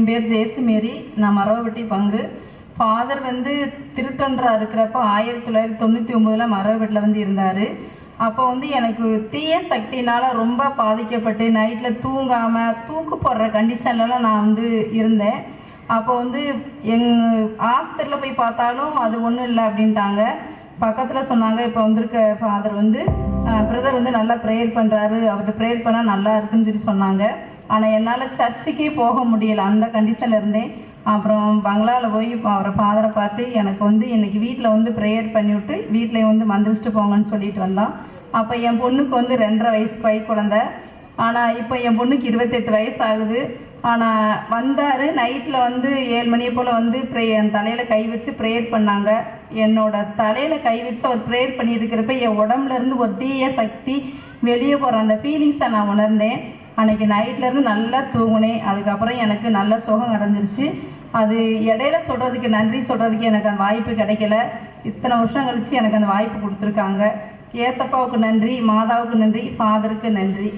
என் பேர் ஜெயசுமேரி. நான் மரவட்டி பங்கு. ஃபாதர் வந்து திருத்தொன்றா இருக்கிறப்ப ஆயிரத்தி தொள்ளாயிரத்தி தொண்ணூற்றி ஒம்போதில் மரவட்டில் வந்து இருந்தார். அப்போ வந்து எனக்கு தீய சக்தினால் ரொம்ப பாதிக்கப்பட்டு நைட்டில் தூங்காமல் தூக்கு போடுற கண்டிஷன்லலாம் நான் வந்து இருந்தேன். அப்போ வந்து எங் ஆஸ்பத்திரியில் போய் பார்த்தாலும் அது ஒன்றும் இல்லை அப்படின்ட்டாங்க. பக்கத்தில் சொன்னாங்க இப்போ வந்திருக்க ஃபாதர் வந்து பிரதர் வந்து நல்லா ப்ரேயர் பண்ணுறாரு அவர்கிட்ட ப்ரேயர் பண்ணால் நல்லா இருக்குன்னு சொல்லி சொன்னாங்க. ஆனால் என்னால் சர்ச்சுக்கே போக முடியல. அந்த கண்டிஷனில் இருந்தேன். அப்புறம் பங்களாவில் போய் இப்போ அவரை ஃபாதரை பார்த்து எனக்கு வந்து இன்னைக்கு வீட்டில் வந்து ப்ரேயர் பண்ணிவிட்டு வீட்டில் வந்து மந்திரிச்சிட்டு போங்கன்னு சொல்லிட்டு வந்தான். அப்போ என் பொண்ணுக்கு வந்து ரெண்டரை வயசு கை குழந்த. ஆனால் இப்போ என் பொண்ணுக்கு இருபத்தெட்டு வயசு ஆகுது. ஆனால் வந்தார். நைட்டில் வந்து ஏழு மணியை போல் வந்து ப்ரே என் தலையில் கை வச்சு ப்ரேயர் பண்ணாங்க. என்னோட தலையில் கை வச்சு அவர் ப்ரேயர் பண்ணியிருக்கிறப்ப என் உடம்புலேருந்து ஒரு தீய சக்தி வெளியே போகிற அந்த ஃபீலிங்ஸை நான் உணர்ந்தேன். அன்னைக்கு நைட்லேருந்து நல்லா தூங்கினேன். அதுக்கப்புறம் எனக்கு நல்ல சுகம் அடைஞ்சிருச்சு. அது இடையில சொல்கிறதுக்கு நன்றி சொல்கிறதுக்கு எனக்கு அந்த வாய்ப்பு கிடைக்கல. இத்தனை வருஷம் கழித்து எனக்கு அந்த வாய்ப்பு கொடுத்துருக்காங்க. ஏசப்பாவுக்கு நன்றி மாதாவுக்கு நன்றி ஃபாதருக்கு நன்றி.